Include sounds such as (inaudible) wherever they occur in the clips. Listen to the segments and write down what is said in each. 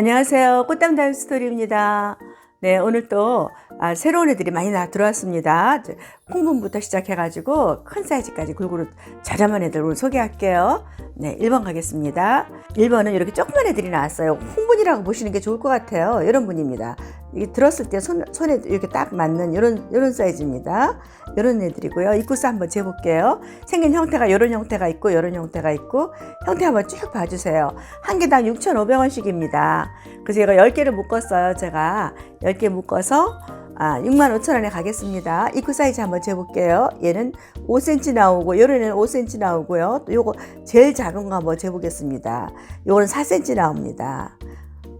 안녕하세요. 꽃담 다육 스토리입니다. 네, 오늘 또 아, 새로운 애들이 많이 나 들어왔습니다. 콩분부터 시작해가지고 큰 사이즈까지 골고루 저렴한 애들 오늘 소개할게요. 네, 1번 가겠습니다. 1번은 이렇게 조그만 애들이 나왔어요. 홍분이라고 보시는 게 좋을 것 같아요. 이런 분입니다. 이게 들었을 때 손, 손에 이렇게 딱 맞는 이런, 이런 사이즈입니다. 이런 애들이고요. 입구수 한번 재볼게요. 생긴 형태가 이런 형태가 있고 이런 형태가 있고 형태 한번 쭉 봐주세요. 한 개당 6,500원씩입니다. 그래서 이거 10개를 묶었어요. 제가 10개 묶어서 아, 6만 5천 원에 가겠습니다. 입구 사이즈 한번 재볼게요. 얘는 5cm 나오고, 요런 애는 5cm 나오고요. 또 요거 제일 작은 거 한번 재보겠습니다. 요거는 4cm 나옵니다.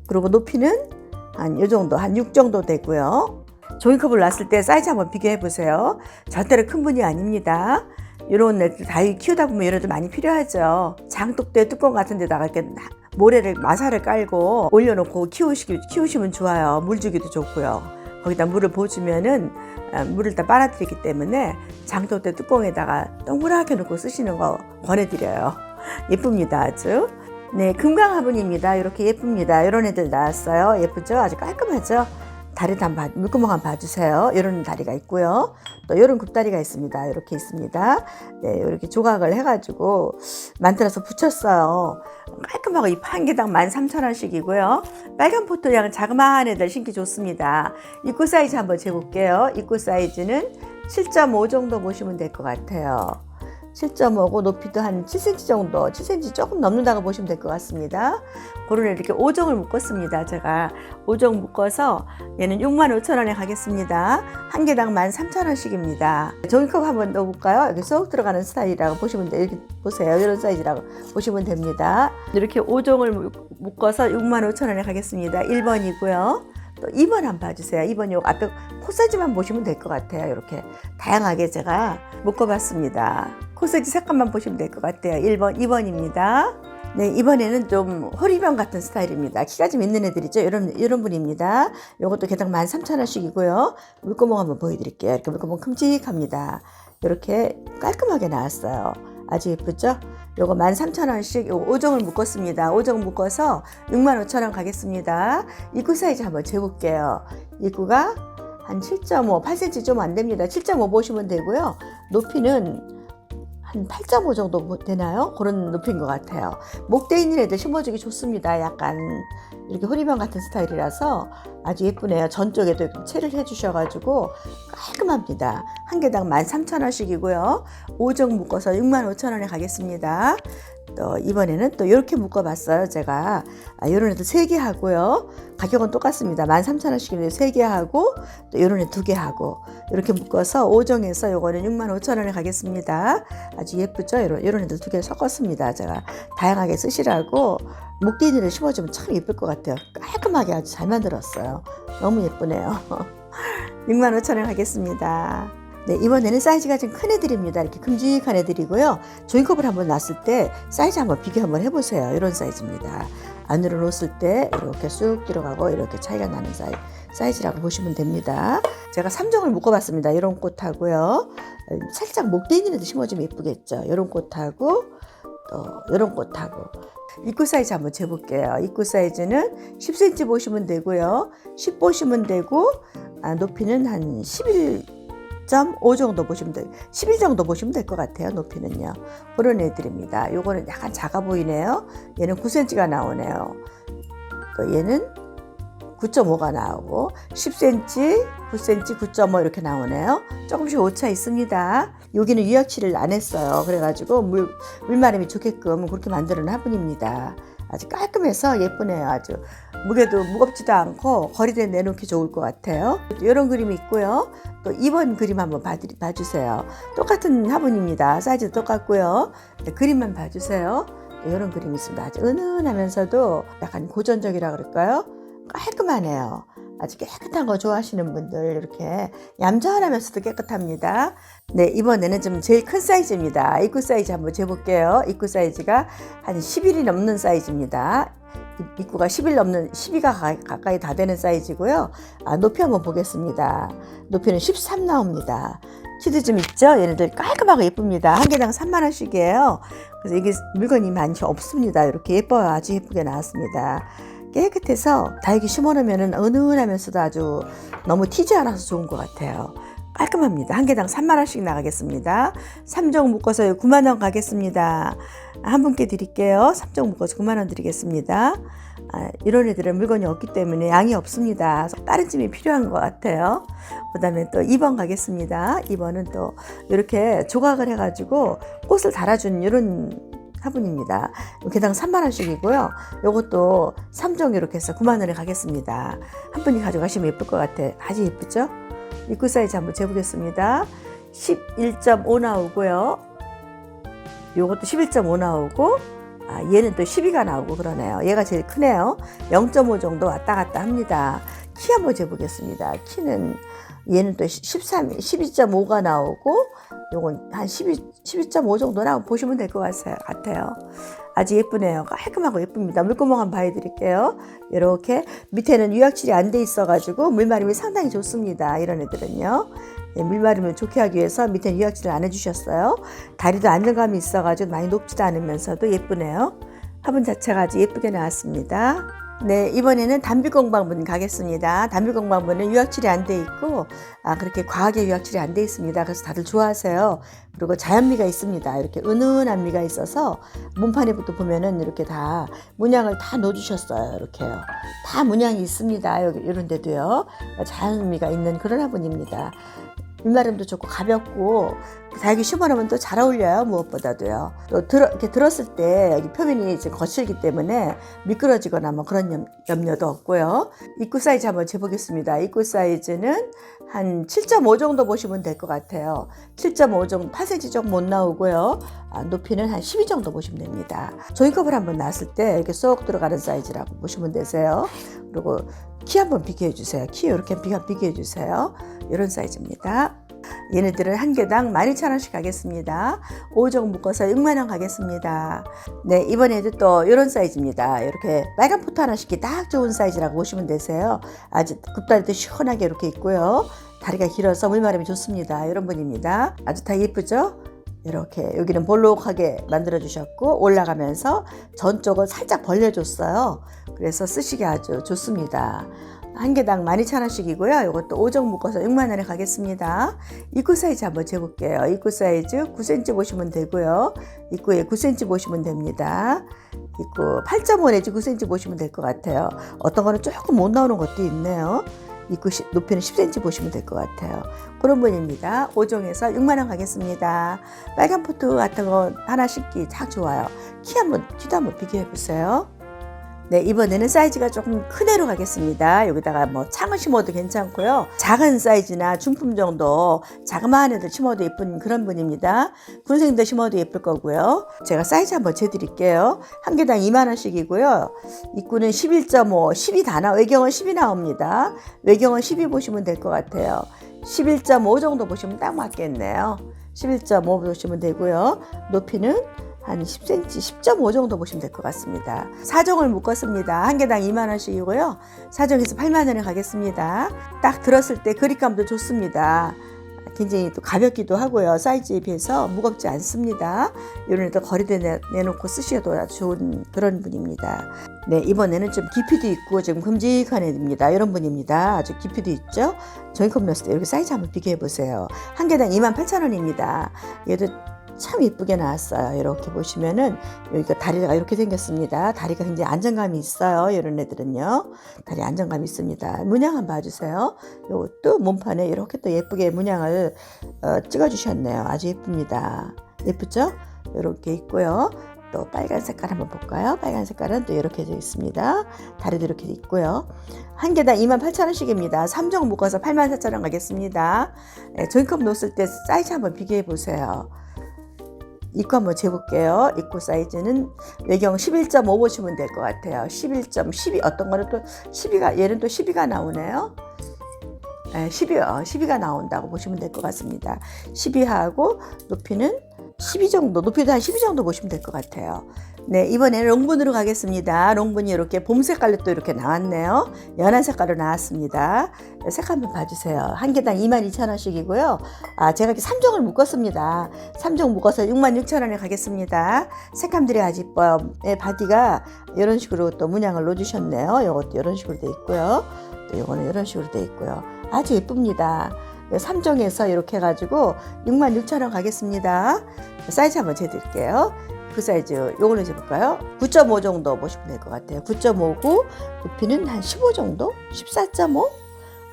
그리고 높이는 한 요 정도, 한 6 정도 되고요. 종이컵을 놨을 때 사이즈 한번 비교해 보세요. 절대로 큰 분이 아닙니다. 이런 애들 다 키우다 보면 이런 애들 많이 필요하죠. 장독대 뚜껑 같은 데다가 이렇게 모래를 마사를 깔고 올려놓고 키우시, 키우시면 좋아요. 물 주기도 좋고요. 거기다 물을 부어주면은 아, 물을 다 빨아들이기 때문에 장독대 뚜껑에다가 동그랗게 놓고 쓰시는 거 권해드려요. (laughs) 예쁩니다, 아주. 네, 금강 화분입니다. 이렇게 예쁩니다. 이런 애들 나왔어요. 예쁘죠? 아주 깔끔하죠? 다리도 한번 봐- 물구멍 한번 봐주세요. 이런 다리가 있고요. 또 이런 굽다리가 있습니다. 이렇게 있습니다. 네, 이렇게 조각을 해가지고 만들어서 붙였어요. 깔끔하고 이 한 개당 13,000원씩이고요. 빨간 포토양 자그마한 애들 신기 좋습니다. 입구 사이즈 한번 재볼게요. 입구 사이즈는 7.5 정도 보시면 될 것 같아요. 7.5고 높이도 한 7cm 정도, 7cm 조금 넘는다고 보시면 될 것 같습니다. 애 이렇게 5종을 묶었습니다. 제가 5종 묶어서 얘는 65,000원에 가겠습니다. 한 개당 13,000원씩입니다. 종이컵 한번 넣어볼까요? 여기 쏙 들어가는 스타일이라고 보시면 돼. 이렇게 보세요. 이런 사이즈라고 보시면 됩니다. 이렇게 5종을 묶어서 65,000원에 가겠습니다. 1번이고요. 또 2번 한번 봐주세요. 2번 요 앞에 코사지만 보시면 될 것 같아요. 이렇게 다양하게 제가 묶어봤습니다. 코사지 색감만 보시면 될 것 같아요. 1번, 2번입니다. 네, 이번에는 좀 호리병 같은 스타일입니다. 키가 좀 있는 애들이죠. 이런, 이런 분입니다. 요것도 개당 13,000원씩이고요. 물구멍 한번 보여드릴게요. 이렇게 물구멍 큼직합니다. 이렇게 깔끔하게 나왔어요. 아주 예쁘죠? 요거 13,000원씩 요거 5종을 묶었습니다. 5종 묶어서 65,000원 가겠습니다. 입구 사이즈 한번 재볼게요. 입구가 한 7.5, 8cm 좀 안 됩니다. 7.5 보시면 되고요. 높이는 한 8.5 정도 되나요? 그런 높이인 것 같아요. 목대 있는 애들 심어주기 좋습니다. 약간 이렇게 호리병 같은 스타일이라서 아주 예쁘네요. 전쪽에도 채를 해주셔가지고 깔끔합니다. 한 개당 13,000원씩이고요. 5종 묶어서 65,000원에 가겠습니다. 또 이번에는 또 이렇게 묶어봤어요. 제가 아, 이런 애도 3개 하고요. 가격은 똑같습니다. 13,000원씩인데 3개 하고 또 이런 애 2개 하고 이렇게 묶어서 5종에서 요거는 65,000원에 가겠습니다. 아주 예쁘죠? 이런, 이런 애들 2개 섞었습니다. 제가 다양하게 쓰시라고 목대인을 심어주면 참 예쁠 것 같아요. 깔끔하게 아주 잘 만들었어요. 너무 예쁘네요. (laughs) 65,000원 하겠습니다. 네, 이번에는 사이즈가 좀 큰 애들입니다. 이렇게 큼직한 애들이고요. 종이컵을 한번 놨을 때 사이즈 한번 비교 한번 해보세요. 이런 사이즈입니다. 안으로 놓았을 때 이렇게 쑥 들어가고 이렇게 차이가 나는 사이, 사이즈라고 보시면 됩니다. 제가 3종을 묶어봤습니다. 이런 꽃하고요. 살짝 목대 있는 애들 심어주면 예쁘겠죠. 이런 꽃하고 또 이런 꽃하고 입구 사이즈 한번 재볼게요. 입구 사이즈는 10cm 보시면 되고요. 10 보시면 되고 아, 높이는 한 11. 10.5 정도 보시면 돼. 11 정도 보시면 될 것 같아요. 높이는요. 그런 애들입니다. 요거는 약간 작아 보이네요. 얘는 9cm가 나오네요. 또 얘는 9.5가 나오고 10cm, 9cm, 9.5 이렇게 나오네요. 조금씩 오차 있습니다. 여기는 유약치를 안 했어요. 그래가지고 물, 물마름이 좋게끔 그렇게 만드는 화분입니다. 아주 깔끔해서 예쁘네요. 아주 무게도 무겁지도 않고 거리대 내놓기 좋을 것 같아요. 이런 그림이 있고요. 또 2번 그림 한번 봐, 봐주세요. 똑같은 화분입니다. 사이즈도 똑같고요. 네, 그림만 봐주세요. 이런 그림이 있습니다. 아주 은은하면서도 약간 고전적이라 그럴까요? 깔끔하네요. 아주 깨끗한 거 좋아하시는 분들 이렇게 얌전하면서도 깨끗합니다. 네, 이번에는 좀 제일 큰 사이즈입니다. 입구 사이즈 한번 재볼게요. 입구 사이즈가 한 10일이 넘는 사이즈입니다. 입구가 10일 넘는 12가 가까이 다 되는 사이즈고요. 아, 높이 한번 보겠습니다. 높이는 13 나옵니다. 키도 좀 있죠? 얘네들 깔끔하고 예쁩니다. 한 개당 3만 원씩이에요. 그래서 이게 물건이 많이 없습니다. 이렇게 예뻐요. 아주 예쁘게 나왔습니다. 깨끗해서 다육이 심어놓으면 은은하면서도 아주 너무 튀지 않아서 좋은 것 같아요. 깔끔합니다. 한 개당 3만 원씩 나가겠습니다. 3종 묶어서 9만 원 가겠습니다. 한 분께 드릴게요. 3종 묶어서 9만 원 드리겠습니다. 아, 이런 애들은 물건이 없기 때문에 양이 없습니다. 다른 짐이 필요한 것 같아요. 그 다음에 또 2번 가겠습니다. 2번은 또 이렇게 조각을 해가지고 꽃을 달아준 이런 화분입니다. 개당 3만 원씩이고요. 요것도 3종 이렇게 해서 9만 원에 가겠습니다. 한 분이 가져가시면 예쁠 것 같아. 아주 예쁘죠? 입구 사이즈 한번 재보겠습니다. 11.5 나오고요. 요것도 11.5 나오고 아, 얘는 또 12가 나오고 그러네요. 얘가 제일 크네요. 0.5 정도 왔다 갔다 합니다. 키 한번 재보겠습니다. 키는 얘는 또 13, 12.5가 나오고 요건 한 12, 12.5 정도 나오고 보시면 될 것 같아요. 아주 예쁘네요. 깔끔하고 예쁩니다. 물구멍 한번 봐드릴게요. 이렇게 밑에는 유약칠이 안 돼 있어가지고 물마름이 상당히 좋습니다. 이런 애들은요. 예, 물마름을 좋게 하기 위해서 밑에 유약칠을 안 해주셨어요. 다리도 안정감이 있어가지고 많이 높지도 않으면서도 예쁘네요. 화분 자체가 아주 예쁘게 나왔습니다. 네, 이번에는 단비공방분 가겠습니다. 단비공방분은 유약칠이 안 돼 있고, 아, 그렇게 과하게 유약칠이 안 돼 있습니다. 그래서 다들 좋아하세요. 그리고 자연미가 있습니다. 이렇게 은은한 미가 있어서 문판에부터 보면은 이렇게 다 문양을 다 넣어주셨어요. 이렇게요. 다 문양이 있습니다. 여기 이런 데도요. 자연미가 있는 그런 화분입니다. 입마름도 좋고 가볍고 다육이 심어놓으면 또 잘 어울려요 무엇보다도요. 또 들어, 이렇게 들었을 때 여기 표면이 이제 거칠기 때문에 미끄러지거나 뭐 그런 염, 염려도 없고요. 입구 사이즈 한번 재보겠습니다. 입구 사이즈는 한 7.5 정도 보시면 될 것 같아요. 7.5 정도 8cm 정도 못 나오고요. 아, 높이는 한 12 정도 보시면 됩니다. 조이컵을 한번 놨을 때 이렇게 쏙 들어가는 사이즈라고 보시면 되세요. 그리고 키 한번 비교해 주세요 키 이렇게 비교해 주세요 이런 사이즈입니다. 얘네들은 한 개당 12,000원씩 가겠습니다. 5종 묶어서 6만원 가겠습니다. 네, 이번에도 또 이런 사이즈입니다. 이렇게 빨간 포토 하나 씩기 딱 좋은 사이즈라고 보시면 되세요. 아주 굽다리도 시원하게 이렇게 있고요. 다리가 길어서 물마름이 좋습니다. 이런 분입니다. 아주 다 예쁘죠? 이렇게 여기는 볼록하게 만들어 주셨고 올라가면서 전쪽을 살짝 벌려줬어요. 그래서 쓰시기 아주 좋습니다. 한 개당 12,000원씩이고요. 이것도 5종 묶어서 6만 원에 가겠습니다. 입구 사이즈 한번 재볼게요. 입구 사이즈 9cm 보시면 되고요. 입구에 9cm 보시면 됩니다. 입구 8.5 내지 9cm 보시면 될 것 같아요. 어떤 거는 조금 못 나오는 것도 있네요. 입구 높이는 10cm 보시면 될 것 같아요. 그런 분입니다. 5종에서 6만 원 가겠습니다. 빨간 포트 같은 거 하나 씩기 딱 좋아요. 키 한번 키도 한번 비교해 보세요. 네, 이번에는 사이즈가 조금 큰 애로 가겠습니다. 여기다가 뭐 창을 심어도 괜찮고요. 작은 사이즈나 중품 정도 자그마한 애들 심어도 예쁜 그런 분입니다. 군생도 심어도 예쁠 거고요. 제가 사이즈 한번 재드릴게요. 한 개당 2만 원씩이고요. 입구는 11.5, 10이 다 나, 외경은 10이 나옵니다. 외경은 12 보시면 될 것 같아요. 11.5 정도 보시면 딱 맞겠네요. 11.5 보시면 되고요. 높이는 한 10cm, 10.5 정도 보시면 될 것 같습니다. 4종을 묶었습니다. 한 개당 2만 원씩이고요. 4종에서 8만 원에 가겠습니다. 딱 들었을 때 그립감도 좋습니다. 굉장히 또 가볍기도 하고요. 사이즈에 비해서 무겁지 않습니다. 이런 애도 거리대 내놓고 쓰셔도 좋은 그런 분입니다. 네, 이번에는 좀 깊이도 있고 좀 큼직한 애입니다. 이런 분입니다. 아주 깊이도 있죠? 저희 컵 넣었을 때 이렇게 사이즈 한번 비교해 보세요. 한 개당 28,000원입니다. 얘도 참 예쁘게 나왔어요. 이렇게 보시면은 여기가 다리가 이렇게 생겼습니다. 다리가 굉장히 안정감이 있어요. 이런 애들은요. 다리 안정감이 있습니다. 문양 한번 봐주세요. 이것도 몸판에 이렇게 또 예쁘게 문양을 어, 찍어주셨네요. 아주 예쁩니다. 예쁘죠? 이렇게 있고요. 또 빨간 색깔 한번 볼까요? 빨간 색깔은 또 이렇게 되어 있습니다. 다리도 이렇게 있고요. 한 개당 28,000원씩입니다. 3종 묶어서 84,000원 가겠습니다. 네, 조인컵 놓았을 때 사이즈 한번 비교해 보세요. 입구 한번 재볼게요. 입구 사이즈는 외경 11.5 보시면 될 것 같아요. 11.12 어떤 거는 또 12가 얘는 또 12가 나오네요. 네, 12, 어, 12가 나온다고 보시면 될 것 같습니다. 12하고 높이는 12 정도, 높이도 한 12 정도 보시면 될 것 같아요. 네, 이번에는 롱분으로 가겠습니다. 롱분이 이렇게 봄 색깔로 또 이렇게 나왔네요. 연한 색깔로 나왔습니다. 색 한번 봐주세요. 한 개당 22,000원씩이고요. 아, 제가 이렇게 3종을 묶었습니다. 3종 묶어서 66,000원에 가겠습니다. 색감들이 아주 이뻐요. 네, 바디가 이런 식으로 또 문양을 넣어주셨네요. 이것도 이런 식으로 돼 있고요. 또 이거는 이런 식으로 돼 있고요. 아주 예쁩니다. 3종에서 이렇게 해가지고 66,000원 가겠습니다. 사이즈 한번 재드릴게요. 그 사이즈 요걸로 재볼까요? 9.5 정도 보시면 될 것 같아요. 9.5고 높이는 한 15 정도? 14.5?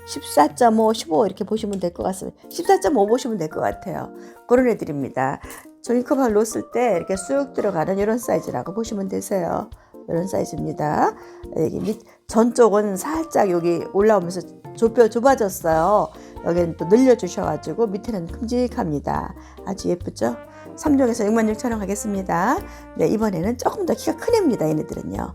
14.5, 15 이렇게 보시면 될 것 같습니다. 14.5 보시면 될 것 같아요. 그런 애들입니다. 종이컵을 놓았을 때 이렇게 쑥 들어가는 이런 사이즈라고 보시면 되세요. 이런 사이즈입니다. 여기 밑 전쪽은 살짝 여기 올라오면서 좁혀 좁아졌어요. 여기는 또 늘려주셔가지고 밑에는 큼직합니다. 아주 예쁘죠? 3종에서 66,000원 가겠습니다. 네, 이번에는 조금 더 키가 큰 애입니다. 얘네들은요.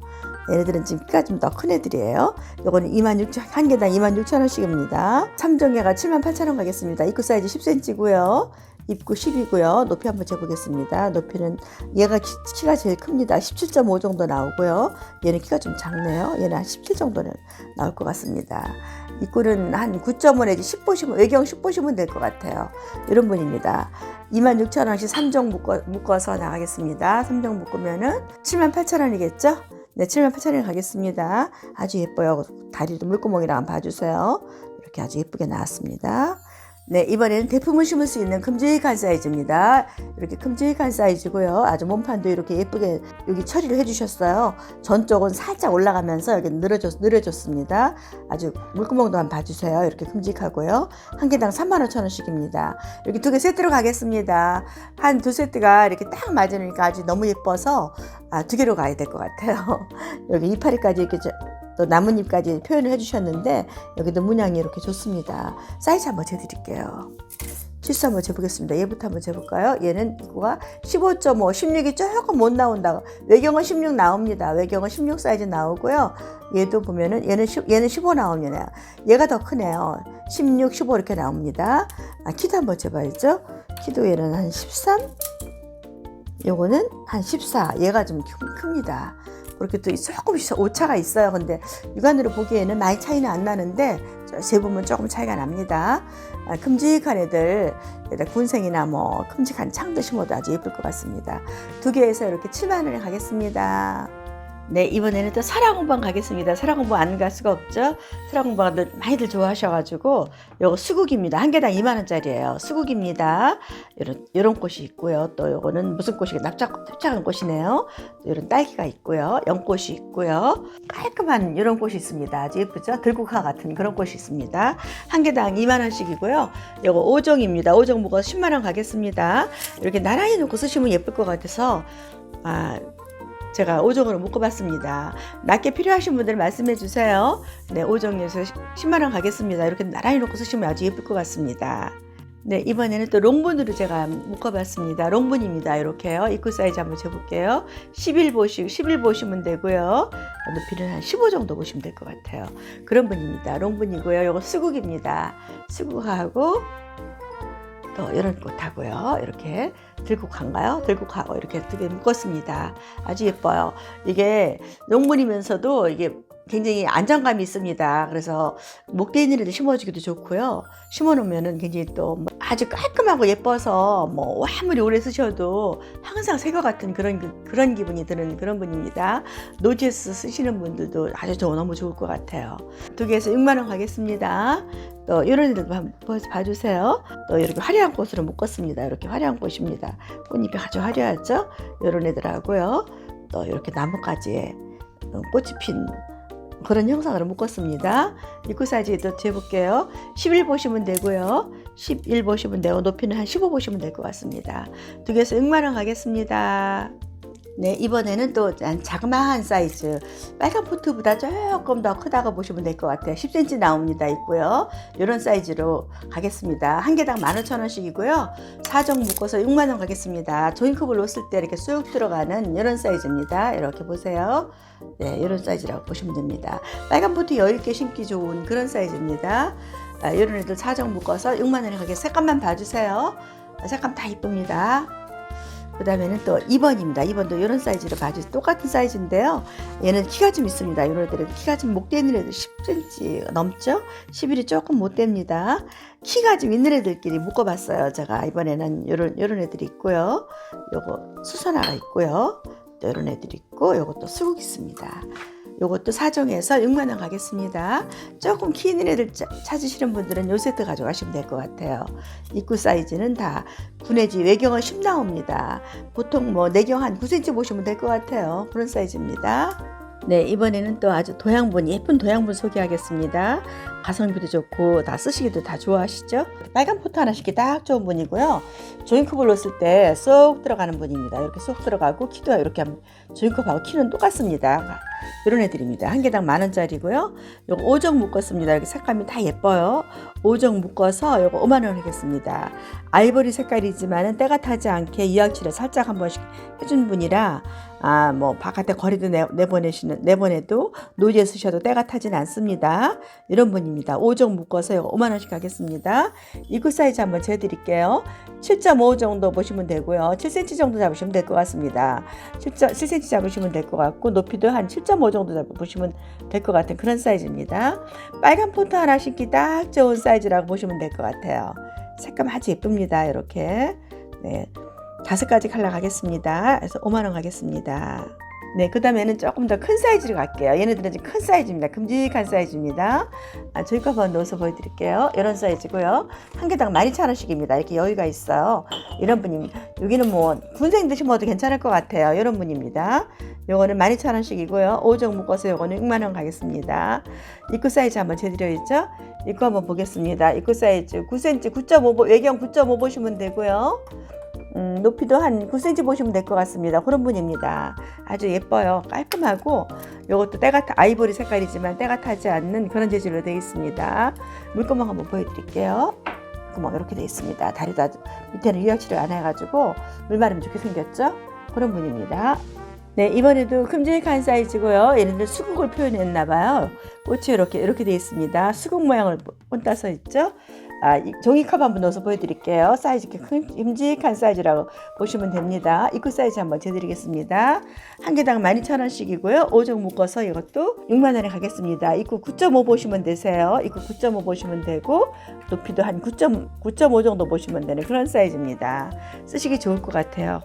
얘네들은 지금 키가 좀 더 큰 애들이에요. 요거는 26,000, 한 개당 26,000원씩입니다. 3종에가 78,000원 가겠습니다. 입구 사이즈 10cm고요. 입구 10이고요. 높이 한번 재보겠습니다. 높이는 얘가 키, 가 제일 큽니다. 17.5 정도 나오고요. 얘는 키가 좀 작네요. 얘는 한 17 정도는 나올 것 같습니다. 입구는 한 9.5 내지 10 보시면 외경 10 보시면 될 것 같아요. 이런 분입니다. 26,000원씩 3종 묶어, 묶어서 나가겠습니다. 3종 묶으면은 78,000원이겠죠? 네, 78,000원 가겠습니다. 아주 예뻐요. 다리도 물구멍이랑 봐주세요. 이렇게 아주 예쁘게 나왔습니다. 네, 이번에는 대품을 심을 수 있는 큼직한 사이즈입니다. 이렇게 큼직한 사이즈고요. 아주 몸판도 이렇게 예쁘게 여기 처리를 해주셨어요. 전쪽은 살짝 올라가면서 여기 늘어졌, 늘어졌습니다. 아주 물구멍도 한번 봐주세요. 이렇게 큼직하고요. 한 개당 35,000원씩입니다. 이렇게 두 개 세트로 가겠습니다. 한 두 세트가 이렇게 딱 맞으니까 아주 너무 예뻐서 아, 두 개로 가야 될 것 같아요. (laughs) 여기 이파리까지 이렇게 또 나뭇잎까지 표현을 해주셨는데 여기도 문양이 이렇게 좋습니다. 사이즈 한번 재드릴게요. 치수 한번 재보겠습니다. 얘부터 한번 재볼까요? 얘는 이거가 15.5, 16이 조금 못 나온다. 외경은 16 나옵니다. 외경은 16 사이즈 나오고요. 얘도 보면은 얘는 10, 얘는 15 나옵니다. 얘가 더 크네요. 16, 15 이렇게 나옵니다. 아, 키도 한번 재봐야죠. 키도 얘는 한 13? 요거는 한 14. 얘가 좀 큽니다. 그렇게 또 조금씩 오차가 있어요. 근데 육안으로 보기에는 많이 차이는 안 나는데 재보면 조금 차이가 납니다. 아, 큼직한 애들, 애들 군생이나 뭐 큼직한 창도 심어도 아주 예쁠 것 같습니다. 두 개에서 이렇게 7만 원에 가겠습니다. 네, 이번에는 또 사랑공방 가겠습니다. 사랑공방 안 갈 수가 없죠. 사랑공방들 많이들 좋아하셔가지고 요거 수국입니다. 한 개당 2만 원짜리예요. 수국입니다. 이런 이런 꽃이 있고요. 또 요거는 무슨 꽃이 납작 납작한 꽃이네요. 또 이런 딸기가 있고요. 연꽃이 있고요. 깔끔한 이런 꽃이 있습니다. 아주 예쁘죠? 들국화 같은 그런 꽃이 있습니다. 한 개당 2만 원씩이고요. 요거 5종입니다. 5종 묶어 10만 원 가겠습니다. 이렇게 나란히 놓고 쓰시면 예쁠 것 같아서 아 제가 5종으로 묶어봤습니다. 낮게 필요하신 분들 말씀해 주세요. 네, 5종에서 10만원 가겠습니다. 이렇게 나란히 놓고 쓰시면 아주 예쁠 것 같습니다. 네, 이번에는 또 롱분으로 제가 묶어봤습니다. 롱분입니다. 이렇게요. 입구 사이즈 한번 재볼게요. 11 보시, 11 보시면 되고요. 높이는 한 15 정도 보시면 될 것 같아요. 그런 분입니다. 롱분이고요. 이거 수국입니다. 수국하고 또 이런 꽃하고요. 이렇게 들국한가요? 들국하고 이렇게 두개 묶었습니다. 아주 예뻐요. 이게 농물이면서도 이게 굉장히 안정감이 있습니다. 그래서 목대 있는 애들 심어주기도 좋고요. 심어놓으면은 굉장히 또뭐 아주 깔끔하고 예뻐서 뭐 아무리 오래 쓰셔도 항상 새 것 같은 그런 그- 그런 기분이 드는 그런 분입니다. 노지에서 쓰시는 분들도 아주 저 너무 좋을 것 같아요. 두 개에서 6만 원 가겠습니다. 또 이런 애들도 한번 봐주세요. 또 이렇게 화려한 꽃으로 묶었습니다. 이렇게 화려한 꽃입니다. 꽃잎이 아주 화려하죠? 이런 애들하고요. 또 이렇게 나뭇가지에 꽃이 핀 그런 형상으로 묶었습니다. 입구 사이즈도 재볼게요. 11 보시면 되고요. 11 보시면 되고 높이는 한 15 보시면 될 것 같습니다. 두 개에서 6만 원 가겠습니다. 네, 이번에는 또 자그마한 사이즈 빨간 포트보다 조금 더 크다고 보시면 될 것 같아요. 10cm 나옵니다. 있고요. 이런 사이즈로 가겠습니다. 한 개당 15,000원씩이고요. 4종 묶어서 6만 원 가겠습니다. 조인컵을 놓았을 때 이렇게 쑥 들어가는 이런 사이즈입니다. 이렇게 보세요. 네, 이런 사이즈라고 보시면 됩니다. 빨간 포트 여유 있게 신기 좋은 그런 사이즈입니다. 아, 이런 애들 4종 묶어서 6만 원에 가게 색감만 봐주세요. 아, 색감 다 이쁩니다. 그 다음에는 또 2번입니다. 2번도 이런 사이즈로 봐주세요. 똑같은 사이즈인데요. 얘는 키가 좀 있습니다. 이런 애들은 키가 좀 못 되는 애들 10cm 넘죠? 11이 조금 못 됩니다. 키가 좀 있는 애들끼리 묶어봤어요. 제가 이번에는 이런 이런 애들이 있고요. 요거 수선화가 있고요. 또 이런 애들이 있고 요것도 수국 있습니다. 요것도 사정해서 6만 원 가겠습니다. 조금 키 있는 애들 짜- 찾으시는 분들은 요 세트 가져가시면 될 것 같아요. 입구 사이즈는 다 분해지 외경은 10 나옵니다. 보통 뭐 내경 한 9cm 보시면 될 것 같아요. 그런 사이즈입니다. 네, 이번에는 또 아주 도양분, 예쁜 도양분 소개하겠습니다. 가성비도 좋고, 다 쓰시기도 다 좋아하시죠? 빨간 포트 하나 씩딱 좋은 분이고요. 조인컵을 넣었을 때쏙 들어가는 분입니다. 이렇게 쏙 들어가고, 키도 이렇게 하면 조인컵하고 키는 똑같습니다. 이런 애들입니다. 한 개당 만 원짜리고요. 요거 5정 묶었습니다. 이렇게 색감이 다 예뻐요. 5정 묶어서 요거 5만 원 하겠습니다. 아이보리 색깔이지만은 때가 타지 않게 이약칠에 살짝 한 번씩 해준 분이라 아 뭐 바깥에 거리도 내, 내보내시는 내보내도 노지에 쓰셔도 때가 타진 않습니다. 이런 분입니다. 5정 묶어서 요거 5만 원씩 하겠습니다. 입구 사이즈 한번 재드릴게요. 7.5 정도 보시면 되고요. 7cm 정도 잡으시면 될 것 같습니다. 7, 7cm 잡으시면 될 것 같고 높이도 한7.5 정도 잡으시면 될 것 같은 그런 사이즈입니다. 빨간 폰트 하나 신기 딱 좋은 사이즈라고 보시면 될 것 같아요. 색감 아주 예쁩니다. 이렇게 네 다섯 가지 컬러 가겠습니다. 그래서 5만 원 가겠습니다. 네, 그 다음에는 조금 더 큰 사이즈로 갈게요. 얘네들은 좀큰 사이즈입니다. 큼직한 사이즈입니다. 아, 저희 거 한번 넣어서 보여드릴게요. 이런 사이즈고요. 한 개당 12,000원씩입니다. 이렇게 여유가 있어요. 이런 분입니다. 여기는 뭐 군생 드시면 괜찮을 것 같아요. 이런 분입니다. 요거는 12,000원씩이고요. 5정 묶어서 요거는 6만 원 가겠습니다. 입구 사이즈 한번 제드려 있죠? 입구 한번 보겠습니다. 입구 사이즈 9cm, 9.5 외경 9.5 보시면 되고요. 음, 높이도 한 9cm 보시면 될 것 같습니다. 그런 분입니다. 아주 예뻐요. 깔끔하고 이것도 때가 타, 아이보리 색깔이지만 때가 타지 않는 그런 재질로 되어 있습니다. 물구멍 한번 보여드릴게요. 구멍 이렇게 되어 있습니다. 다리도 아주 밑에는 유약칠을 안 해가지고 물 마르면 좋게 생겼죠? 그런 분입니다. 네, 이번에도 큼직한 사이즈고요. 얘네들 수국을 표현했나 봐요. 꽃이 이렇게 이렇게 되어 있습니다. 수국 모양을 본따서 있죠? 아, 이 종이컵 한번 넣어서 보여드릴게요. 사이즈 큼직한 사이즈라고 보시면 됩니다. 입구 사이즈 한번 재드리겠습니다. 한 개당 12,000원씩이고요. 5종 묶어서 이것도 6만 원에 가겠습니다. 입구 9.5 보시면 되세요. 입구 9.5 보시면 되고 높이도 한 9.5 정도 보시면 되는 그런 사이즈입니다. 쓰시기 좋을 것 같아요.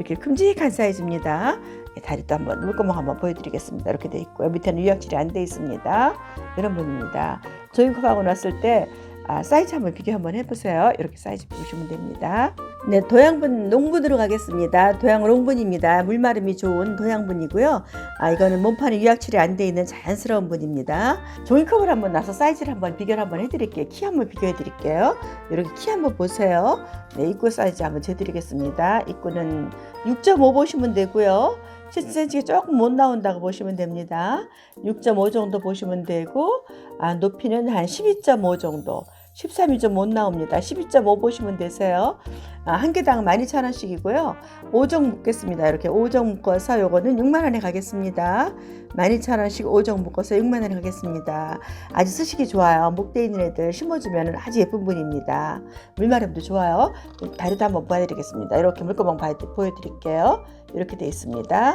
이렇게 큼직한 사이즈입니다. 예, 다리도 한번 물구멍 한번 보여드리겠습니다. 이렇게 돼 있고요. 밑에는 유약칠이 안 돼 있습니다. 이런 분입니다. 조인컵하고 놨을 때 아, 사이즈 한번 비교 한번 해보세요. 이렇게 사이즈 보시면 됩니다. 네, 도양분 농분으로 가겠습니다. 도양 농분입니다. 물마름이 좋은 도양분이고요. 아, 이거는 몸판에 유약칠이 안 돼 있는 자연스러운 분입니다. 종이컵을 한번 놔서 사이즈를 한번 비교를 한번 해드릴게요. 키 한번 비교해 드릴게요. 이렇게 키 한번 보세요. 네, 입구 사이즈 한번 재드리겠습니다. 입구는 6.5 보시면 되고요. 7cm가 조금 못 나온다고 보시면 됩니다. 6.5 정도 보시면 되고 아, 높이는 한 12.5 정도 13이 좀 못 나옵니다. 12.5 보시면 되세요. 아, 한 개당 12,000원씩이고요. 5정 묶겠습니다. 이렇게 5정 묶어서 요거는 6만 원에 가겠습니다. 12,000원씩 5정 묶어서 6만 원에 가겠습니다. 아주 쓰시기 좋아요. 목대 있는 애들 심어주면 아주 예쁜 분입니다. 물마름도 좋아요. 다리도 한번 보여드리겠습니다. 이렇게 물구멍 보여드릴게요. 이렇게 되어 있습니다.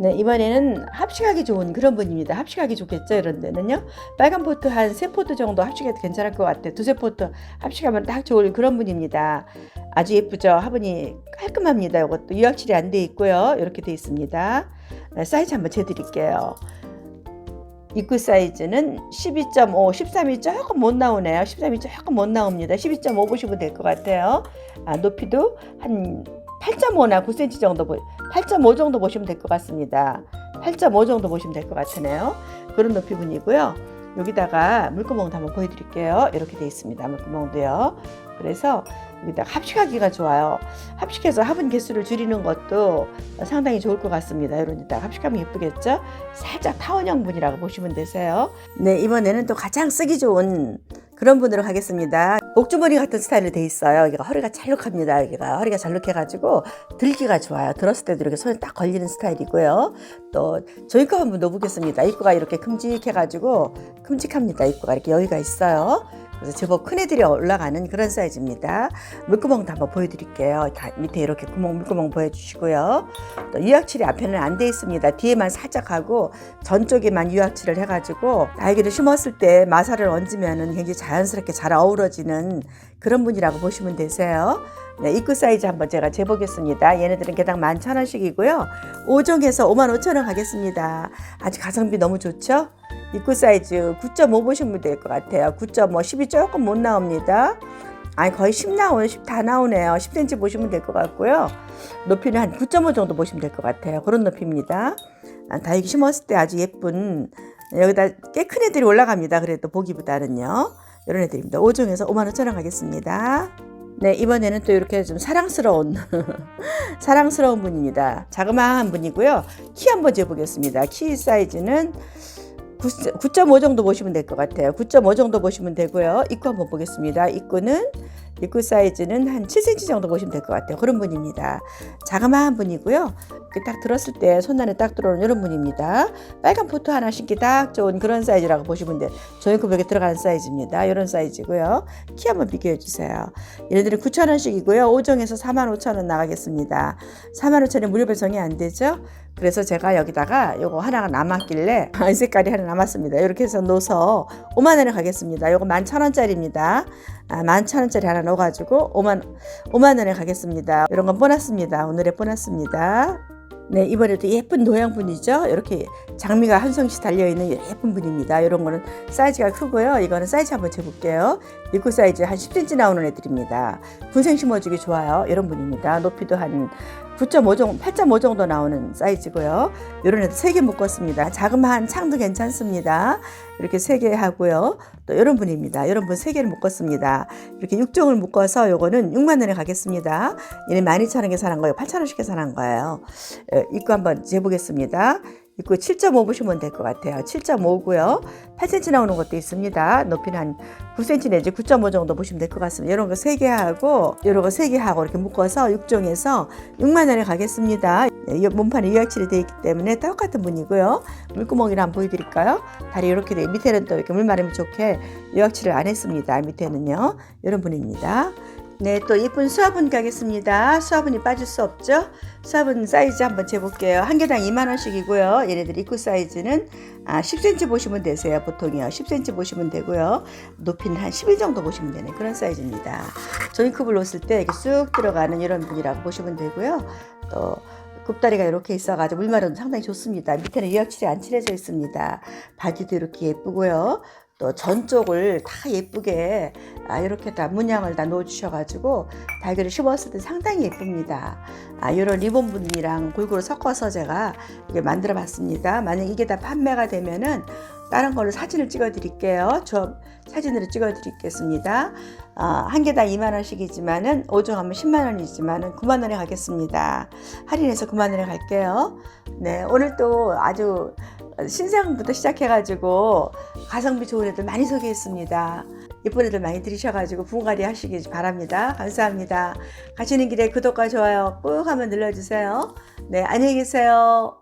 네, 이번에는 합식하기 좋은 그런 분입니다. 합식하기 좋겠죠, 이런 데는요. 빨간 포트 한 세 포트 정도 합식해도 괜찮을 것 같아요. 두세 포트 합식하면 딱 좋을 그런 분입니다. 아주 예쁘죠? 화분이 깔끔합니다. 이것도 유약칠이 안 돼 있고요. 이렇게 돼 있습니다. 네, 사이즈 한번 재드릴게요. 입구 사이즈는 12.5, 13이 조금 못 나오네요. 13이 조금 못 나옵니다. 12.5 보시면 될 것 같아요. 아, 높이도 한 8.5나 9cm 정도, 8.5 정도 보시면 될 것 같습니다. 8.5 정도 보시면 될 것 같으네요. 그런 높이 분이고요. 여기다가 물구멍도 한번 보여드릴게요. 이렇게 돼 있습니다. 물구멍도요. 그래서 여기다 합식하기가 좋아요. 합식해서 화분 개수를 줄이는 것도 상당히 좋을 것 같습니다. 이런 데다 합식하면 예쁘겠죠? 살짝 타원형 분이라고 보시면 되세요. 네, 이번에는 또 가장 쓰기 좋은 그런 분으로 가겠습니다. 목주머니 같은 스타일로 돼 있어요. 여기가 허리가 잘록합니다. 여기가 허리가 잘록해가지고 들기가 좋아요. 들었을 때도 이렇게 손에 딱 걸리는 스타일이고요. 또 저희 거 한번 넣어보겠습니다. 입구가 이렇게 큼직해가지고 큼직합니다. 입구가 이렇게 여기가 있어요. 그래서 제법 큰 애들이 올라가는 그런 사이즈입니다. 물구멍도 한번 보여드릴게요. 가- 밑에 이렇게 구멍 물구멍 보여주시고요. 또 유약칠이 앞에는 안 돼 있습니다. 뒤에만 살짝 하고 전쪽에만 유약칠을 해가지고 날개를 심었을 때 마사를 얹으면은 굉장히 자연스럽게 잘 어우러지는 그런 분이라고 보시면 되세요. 네, 입구 사이즈 한번 제가 재보겠습니다. 얘네들은 개당 11,000원씩이고요. 5종에서 55,000원 가겠습니다. 아주 가성비 너무 좋죠? 입구 사이즈 9.5 보시면 될 것 같아요. 9.5, 10이 조금 못 나옵니다. 아니 거의 10 나오네, 10다 나오네요. 10cm 보시면 될 것 같고요. 높이는 한 9.5 정도 보시면 될 것 같아요. 그런 높이입니다. 아, 다육이 심었을 때 아주 예쁜 여기다 꽤 큰 애들이 올라갑니다. 그래도 보기보다는요. 이런 애들입니다. 5종에서 5만 5천 원 가겠습니다. 네, 이번에는 또 이렇게 좀 사랑스러운 (laughs) 사랑스러운 분입니다. 자그마한 분이고요. 키 한번 재보겠습니다. 키 사이즈는 9.5 정도 보시면 될 것 같아요. 9.5 정도 보시면 되고요. 입구 한번 보겠습니다. 입구는 입구 사이즈는 한 7cm 정도 보시면 될 것 같아요. 그런 분입니다. 자그마한 분이고요. 딱 들었을 때 손안에 딱 들어오는 이런 분입니다. 빨간 포토 하나 신기 딱 좋은 그런 사이즈라고 보시면 돼요. 조인크백에 들어가는 사이즈입니다. 이런 사이즈고요. 키 한번 비교해 주세요. 얘네들은 9,000원씩이고요. 5종에서 45,000원 나가겠습니다. 45,000원 무료 배송이 안 되죠? 그래서 제가 여기다가 요거 하나가 남았길래 이 색깔이 하나 남았습니다. 이렇게 해서 넣어서 5만 원에 가겠습니다. 요거 11,000원짜리입니다. 아, 11,000원짜리 하나 넣어가지고 5만 5만 원에 가겠습니다. 이런 건 보났습니다. 오늘의 보났습니다. 네, 이번에도 예쁜 노양 분이죠. 이렇게 장미가 한 송씩 달려있는 예쁜 분입니다. 이런 거는 사이즈가 크고요. 이거는 사이즈 한번 재볼게요. 입구 사이즈 한 10cm 나오는 애들입니다. 군생 심어주기 좋아요. 이런 분입니다. 높이도 한 9.5 정도, 8.5 정도 나오는 사이즈고요. 이런 애들 3개 묶었습니다. 자그마한 창도 괜찮습니다. 이렇게 3개 하고요. 또 이런 분입니다. 이런 분 3개를 묶었습니다. 이렇게 6종을 묶어서 요거는 6만 원에 가겠습니다. 얘는 12,000원에 사는 거예요. 8,000원씩에 사는 거예요. 에, 입구 한번 재보겠습니다. 입구 7.5 보시면 될 것 같아요. 7.5고요. 8cm 나오는 것도 있습니다. 높이는 한 9cm 내지 9.5 정도 보시면 될 것 같습니다. 이런 거 3개 하고 이런 거 3개 하고 이렇게 묶어서 6종에서 6만 원에 가겠습니다. 네, 이 몸판에 유약칠이 되어 있기 때문에 똑같은 분이고요. 물구멍이를 한번 보여드릴까요? 다리 이렇게 돼 밑에는 또 이렇게 물 마르면 좋게 유약칠을 안 했습니다. 밑에는요. 이런 분입니다. 네, 또 예쁜 수화분 가겠습니다. 수화분이 빠질 수 없죠? 수화분 사이즈 한번 재볼게요. 한 개당 2만원씩이고요. 얘네들 입구 사이즈는 아, 10cm 보시면 되세요. 보통이요. 10cm 보시면 되고요. 높이는 한 11 정도 보시면 되는 그런 사이즈입니다. 조인컵을 놓았을 때 이렇게 쑥 들어가는 이런 분이라고 보시면 되고요. 또 굽다리가 이렇게 있어가지고 물마름도 상당히 좋습니다. 밑에는 유약칠이 안 칠해져 있습니다. 바지도 이렇게 예쁘고요. 또 전쪽을 다 예쁘게 아, 이렇게 다 문양을 다 넣어주셔가지고 달걀을 심었을 때 상당히 예쁩니다. 아, 이런 리본 분이랑 골고루 섞어서 제가 이게 만들어 봤습니다. 만약 이게 다 판매가 되면은 다른 걸로 사진을 찍어 드릴게요. 저 사진으로 찍어 드리겠습니다. 어, 한 개당 2만 원씩이지만은 5종 하면 10만 원이지만은 9만 원에 가겠습니다. 할인해서 9만 원에 갈게요. 네, 오늘 또 아주 신상부터 시작해가지고 가성비 좋은 애들 많이 소개했습니다. 예쁜 애들 많이 들으셔가지고 분갈이 하시기 바랍니다. 감사합니다. 가시는 길에 구독과 좋아요 꾹 한번 눌러주세요. 네, 안녕히 계세요.